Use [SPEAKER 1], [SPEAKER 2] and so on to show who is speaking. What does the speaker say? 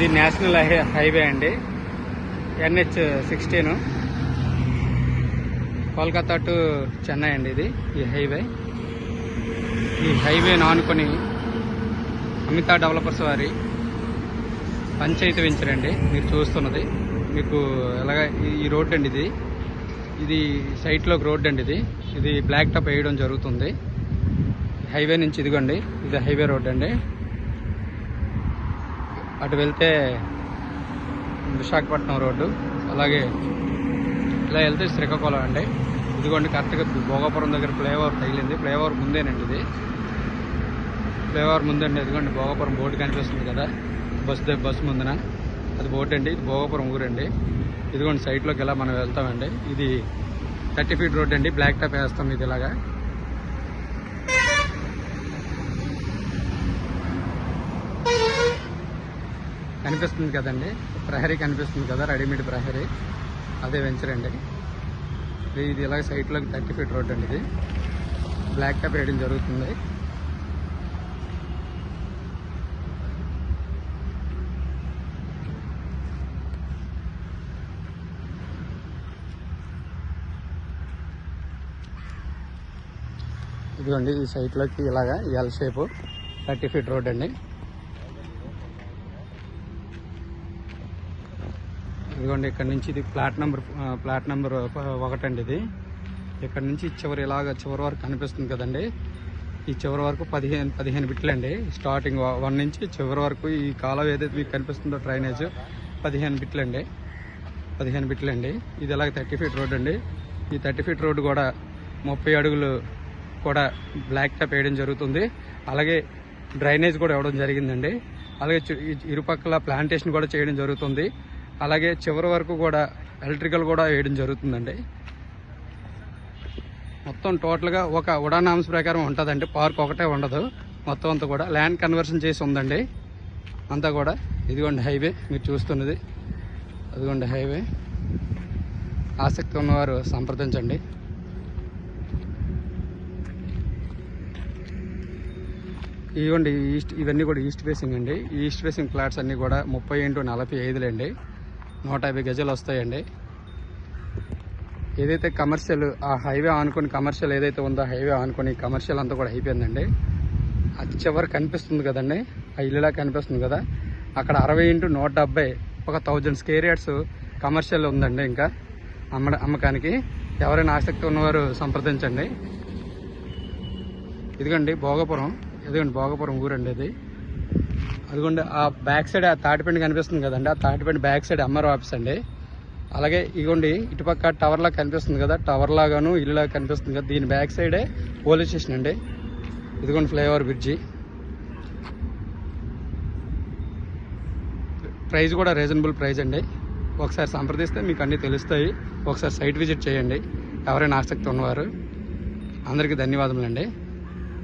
[SPEAKER 1] ఇది national high- highway అండి. NH sixteen. Kolkata to Chennai అండి ఇది ఈ హైవే. ఈ హైవేను ఆనుకొని అమితా డెవలపర్స్ వారి పంచాయతీ వెంచర్ అండి మీరు చూస్తున్నది. మీకు ఎలాగ ఈ- ఈ రోడ్ అండి ఇది. ఇది సైట్లోకి రోడ్ అండి ఇది. ఇది బ్లాక్ టాప్ వేయడం జరుగుతుంది. హైవే నుంచి ఇదిగోండి. ఇది హైవే రోడ్ అండి. అటు వెళ్తే విశాఖపట్నం రోడ్డు అలాగే ఇలా వెళ్తే శ్రీకాకుళం అండి. ఇదిగోండి కరెక్ట్గా భోగాపురం దగ్గర ఫ్లైఓవర్ తగిలింది. ఫ్లైఓవర్ ముందేనండి ఇది. ఫ్లైఓవర్ ముందండి ఇదిగోండి భోగాపురం బోర్డు కనిపిస్తుంది కదా. బస్ ద- బస్ ముందున. అది బోర్డు అండి ఇది భోగాపురం ఊరండి. ఇదిగోండి సైట్లోకి ఇలా మనం వెళ్తామండి. ఇది థర్టీ ఫీట్ రోడ్ అండి బ్లాక్ టాప్ వేస్తాం ఇది ఇలాగా. కనిపిస్తుంది కదండి. ప్రహరీ కనిపిస్తుంది కదా రెడీమేడ్ ప్రహరీ. అదే వెంచర్ అండి. ఇది- ఇలాగ సైట్లోకి థర్టీ ఫీట్ రోడ్ అండి ఇది. బ్లాక్ టాప్ వేయడం జరుగుతుంది. ఇదిగోండి ఈ సైట్లోకి ఇలాగా L shape thirty feet road అండి. ఇదిగోండి ఇక్కడ నుంచి ఇది ప్లాట్ నెంబర్ ప్లాట్ నెంబర్ ఒకటండి ఇది. ఇక్కడ నుంచి చివరి ఇలాగ చివరి వరకు కనిపిస్తుంది కదండి. ఈ చివరి వరకు పదిహేను పదిహేను బిట్లండి. స్టార్టింగ్ వన్ నుంచి చివరి వరకు ఈ కాలం ఏదైతే మీకు కనిపిస్తుందో డ్రైనేజ్ పదిహేను బిట్లు అండి పదిహేను బిట్లు అండి ఇది ఇలాగ థర్టీ ఫీట్ రోడ్ అండి. ఈ థర్టీ ఫీట్ రోడ్ కూడా ముప్పై అడుగులు కూడా బ్లాక్ టాప్ వేయడం జరుగుతుంది. అలాగే డ్రైనేజ్ కూడా ఇవ్వడం జరిగిందండి. అలాగే ఇరుపక్కల ప్లాంటేషన్ కూడా చేయడం జరుగుతుంది. అలాగే చివరి వరకు కూడా ఎలక్ట్రికల్ కూడా వేయడం జరుగుతుందండి. మొత్తం టోటల్గా ఒక ఉడానామ్స్ ప్రకారం ఉంటుందండి. పార్క్ ఒకటే ఉండదు. మొత్తం అంతా కూడా ల్యాండ్ కన్వర్షన్ చేసి ఉందండి. అంతా కూడా ఇదిగోండి హైవే మీరు చూస్తున్నది. అదిగోండి హైవే. ఆసక్తి ఉన్నవారు సంప్రదించండి. ఇవ్వండి ఈస్ట్ ఇవన్నీ కూడా ఈస్ట్ ఫేసింగ్ అండి. ఈ ఈస్ట్ ఫేసింగ్ ఫ్లాట్స్ అన్నీ కూడా ముప్పై ఇంటూ నలభై ఐదులండి. నూట యాభై గజాలు వస్తాయండి. ఏదైతే కమర్షియల్ ఆ హైవే ఆనుకొని కమర్షియల్ ఏదైతే ఉందో హైవే ఆనుకొని కమర్షియల్ అంతా కూడా అయిపోయిందండి. అది చివరి కనిపిస్తుంది కదండి ఆ ఇల్లులా కనిపిస్తుంది కదా. అక్కడ అరవై ఇంటూ నూట డెబ్బై ఒక థౌజండ్ స్కేర్ యార్డ్స్ కమర్షియల్ ఉందండి ఇంకా అమ్మ అమ్మకానికి. ఎవరైనా ఆసక్తి ఉన్నవారు సంప్రదించండి. ఇదిగండి భోగపురం. ఇదిగోండి భోగపురం ఊరండి ఇది. అదిగోండి ఆ బ్యాక్ సైడ్ ఆ తాటిపండి కనిపిస్తుంది కదండి ఆ తాటిపండి బ్యాక్ సైడ్ అమ్మర్ ఆఫీస్ అండి. అలాగే ఇగోండి ఇటుపక్క టవర్ లాగా కనిపిస్తుంది కదా టవర్ లాగాను ఇల్లు లాగా కనిపిస్తుంది కదా దీని బ్యాక్ సైడే పోలీస్ స్టేషన్ అండి. ఇదిగోండి ఫ్లైఓవర్ బ్రిడ్జి. ప్రైస్ కూడా రీజనబుల్ ప్రైస్ అండి. ఒకసారి సంప్రదిస్తే మీకు అన్నీ తెలుస్తాయి. ఒకసారి సైట్ విజిట్ చేయండి. ఎవరైనా ఆసక్తి ఉన్నవారు. అందరికీ ధన్యవాదములండి.